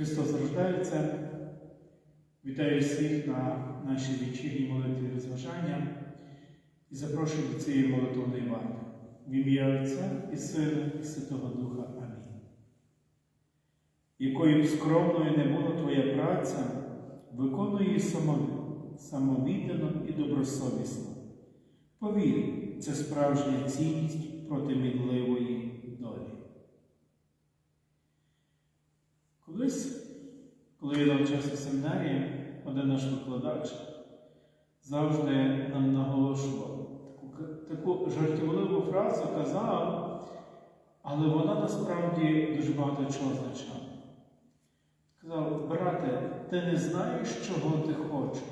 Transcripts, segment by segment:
Христос рождається. Вітаю всіх на нашій вечірній молитві розважання і запрошую до цієї молитовної варти. В ім'я Отця і Сина, і Святого Духа. Амінь. Якою скромною не була твоя праця, виконуй її самові- самовіддано і добросовісно. Повір, це справжня цінність коли я навчався в семінарії, один наш викладач завжди нам наголошував таку, таку жартівливу фразу казав, але вона насправді дуже багато чого означала. Сказав, брате, ти не знаєш, чого ти хочеш.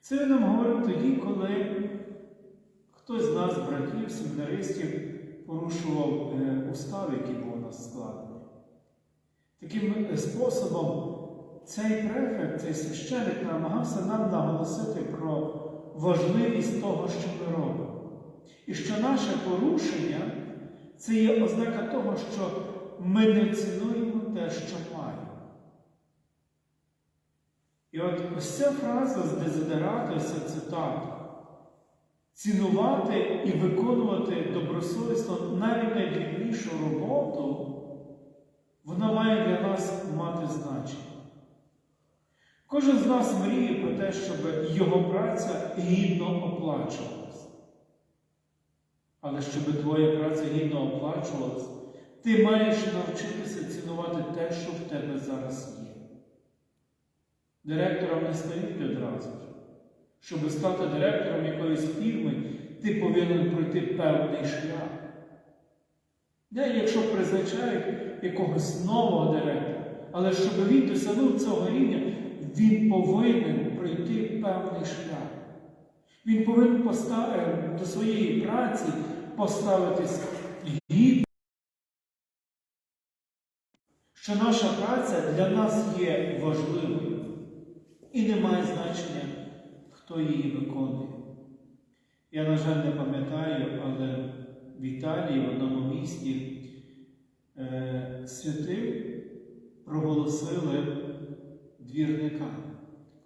Це він нам говорив тоді, коли хтось з нас, братів, семінаристів, порушував е, устав, який був у нас складений. Таким е, способом цей префект, цей священик намагався нам наголосити про важливість того, що ми робимо. І що наше порушення це є ознака того, що ми не цінуємо те, що маємо. І от ось ця фраза з дезидерату, ця цитата. Цінувати і виконувати добросовісно навіть найдрібнішу роботу, вона має для нас мати значення. Кожен з нас мріє про те, щоб його праця гідно оплачувалася. Але щоб твоя праця гідно оплачувалася, ти маєш навчитися цінувати те, що в тебе зараз є. Директором не стають одразу. Щоб стати директором якоїсь фірми, ти повинен пройти певний шлях. Не, якщо призначають якогось нового директора, але щоб він досягнув цього рівня, він повинен пройти певний шлях. Він повинен поставити до своєї праці поставитись гідно, що наша праця для нас є важливою і не має значення, хто її виконує. Я, на жаль, не пам'ятаю, але в Італії, в одному місті, е, святим проголосили двірника.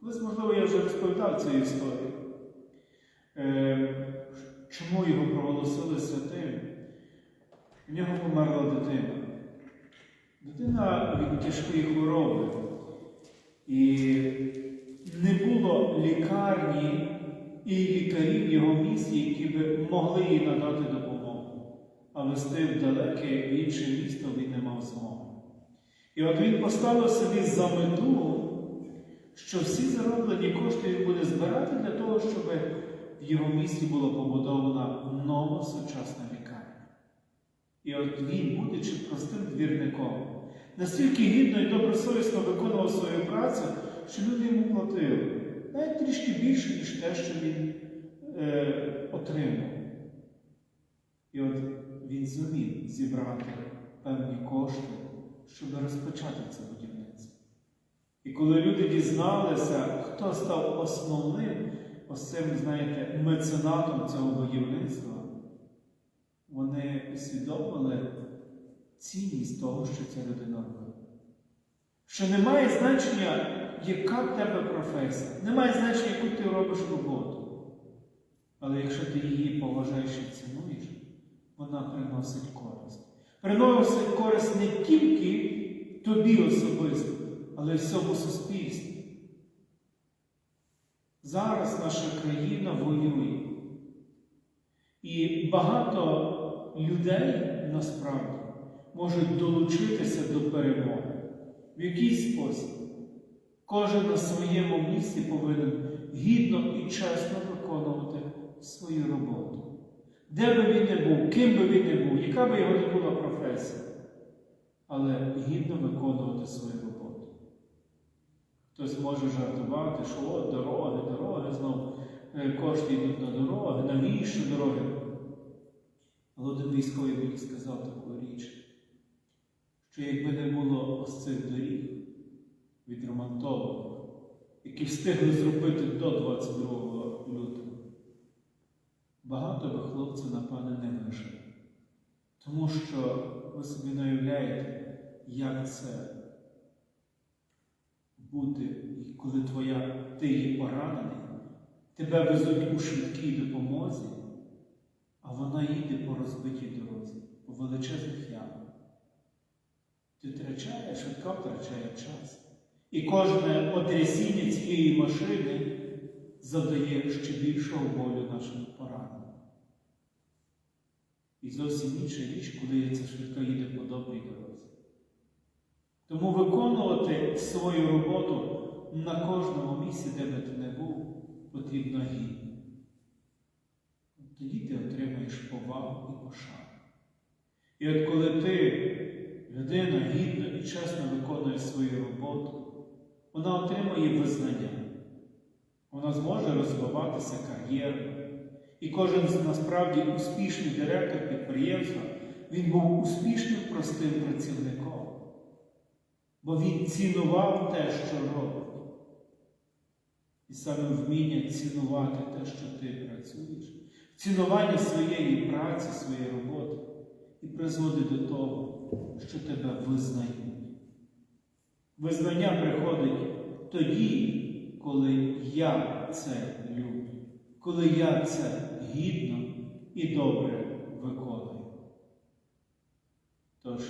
Колись, можливо, я вже розповідав цю історію. Е, чому його проголосили святим? В нього померла дитина. Дитина від тяжкої хвороби. І не було лікарні і лікарів його місті, які б могли їй надати допомогу. А вести в далеке інше місто він не мав змоги. І от він поставив собі за мету, що всі зароблені кошти він буде збирати для того, щоб в його місті була побудована нова сучасна лікарня. І от він, будучи простим двірником, настільки гідно і добросовісно виконував свою працю, що люди йому платили навіть трішки більше, ніж те, що він е, отримав. І от він зумів зібрати певні кошти, щоб розпочати це будівництво. І коли люди дізналися, хто став основним, ось цим, знаєте, меценатом цього будівництва, вони усвідомили цінність того, що ця людина робила. Що немає значення, яка в тебе професія, немає значення, яку ти робиш роботу. Але якщо ти її поважаєш і цінуєш, вона приносить користь. Приносить користь не тільки тобі особисто, але й всьому суспільству. Зараз наша країна воює. І багато людей насправді можуть долучитися до перемоги. В який спосіб? Кожен на своєму місці повинен гідно і чесно виконувати свою роботу. Де би він не був, ким би він не був, яка би його не була професія, але гідно виконувати свою роботу. Хтось може жартувати, що от дороги, дороги, знову е, кошти йдуть на дороги, навіщо дороги? Але один військовий мені сказав таку річ, що якби не було ось цих доріг відремонтованих, які встигли зробити до 22 лютого, багато би хлопців, напевне, не вижили. Тому що ви собі не уявляєте, як це бути, коли твоя, ти є поранений, тебе везуть у швидкій допомозі, а вона їде по розбитій дорозі, по величезних ямах. Ти втрачаєш, швидка втрачає час. І кожне потрясіння цієї машини завдає ще більшого болю нашим пораненим. І зовсім інша річ, коли ця швидка їде по добрій дорозі. Тому виконувати свою роботу на кожному місці, де би ти не був, потрібно гідно. Тоді ти отримаєш повагу і пошану. І от коли ти, людина гідно і чесно виконує свою роботу, вона отримує визнання. Вона зможе розвиватися кар'єрно. І кожен з насправді успішний директор підприємства, він був успішним простим працівником. Бо він цінував те, що робить. І саме вміння цінувати те, що ти працюєш, цінування своєї праці, своєї роботи і призводить до того, що тебе визнають. Визнання приходить тоді, коли я це люблю, коли я це гідно і добре Тож,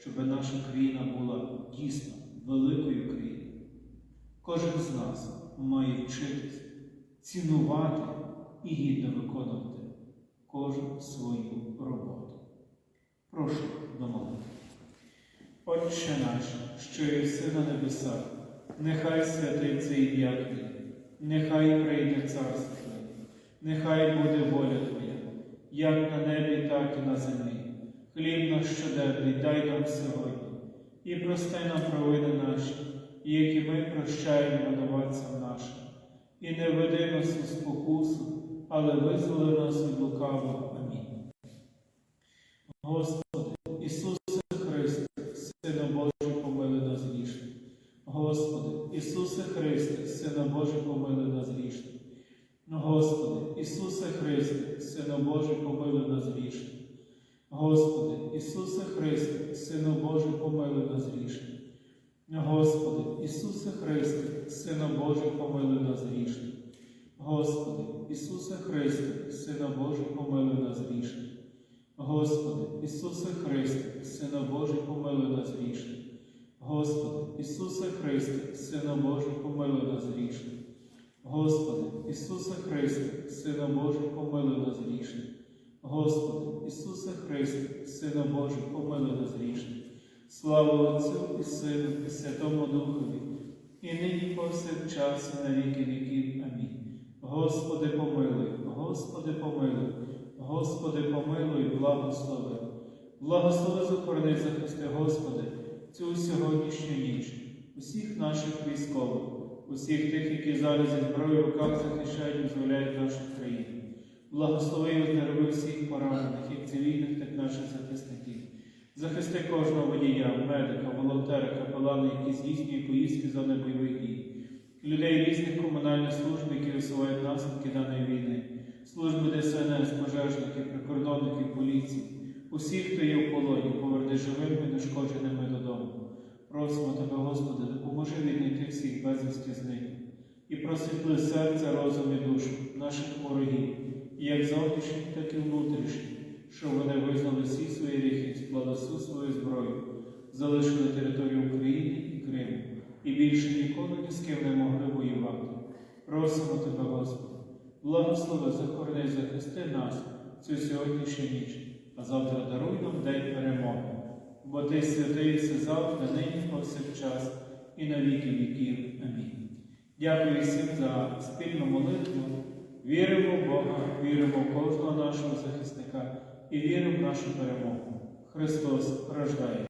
щоб наша країна була дійсно великою країною, кожен з нас має вчитися цінувати і гідно виконувати кожну свою роботу. Прошу домовити. Отче наш, що єси на небесах, нехай святиться ім'я Твоє, нехай прийде царство нехай буде воля Твоя, як на небі, так і на землі. Хліб наш щоденний дай нам сьогодні, і прости нам провини наші, які ми прощаємо винуватцям нашим. І не веди нас у спокусу, але визволи нас від лукавого. Амінь. Господи, Ісусе Христе, Сина Божий, помили нас грішних. Господи, Ісусе Христе, Сина Божий, помили нас грішних. Господи, Ісусе Христе, Сина Божий, помили нас грішних. Господи, Ісусе Христе, Сину Божий, помили нас грішних. Господи, Ісусе Христе, Сина Божий, помили нас грішних. Господи, Ісусе Христе, Сина Божий, помили нас грішних. Господи, Ісусе Христе, Сина Божий, помили нас грішних. Господи, Ісусе Христе, Сина Божий, помили нас грішних. Господи, Ісусе Христе, Сина Божий, помили нас грішних. Господи, Ісусе Христе, Сина Божий, помили нас грішних. Слава Отцю і Сину, і Святому Духові, і нині повсякчас, і на віки віків. Амінь. Господи, помилуй, Господи, помилуй, Господи, помилуй, благослови. Благослови захорони, захисти, Господи, цю сьогоднішню ніч, усіх наших військових, усіх тих, які зараз зі зброєю в руках захищають і визволяють нашу країну. Благослови і оздорови всіх поранених, як цивільних, так наших захисників. Захисти кожного водія, медика, волонтера, капелана, які здійснюють поїздки зони бойових дій, людей різних комунальних служб, які висувають наслідки даної війни, служби ДСНС, пожежників, прикордонників, поліції, усіх, хто є в полоні, поверни живими нешкодженими додому. Просимо Тебе, Господи, допоможи віднайти всіх безвісті зниклих і просвітли серця, розум і душу наших ворогів, як зовнішніх, так і внутрішніх, щоб вони визнали всі свої гріхи, складали всю свою зброю, залишили територію України і Криму, і більше ніколи ні з ким не могли воювати. Просимо Тебе, Господи, благослови, захорони, захисти нас цю сьогоднішню ніч, а завтра даруй нам день перемоги, бо Ти святий завтра, нині повсякчас і на віки віків. Амінь. Дякую всім за спільну молитву. Віримо в Бога, віримо в кожного нашого захисника і віримо в нашу перемогу. Христос рождає.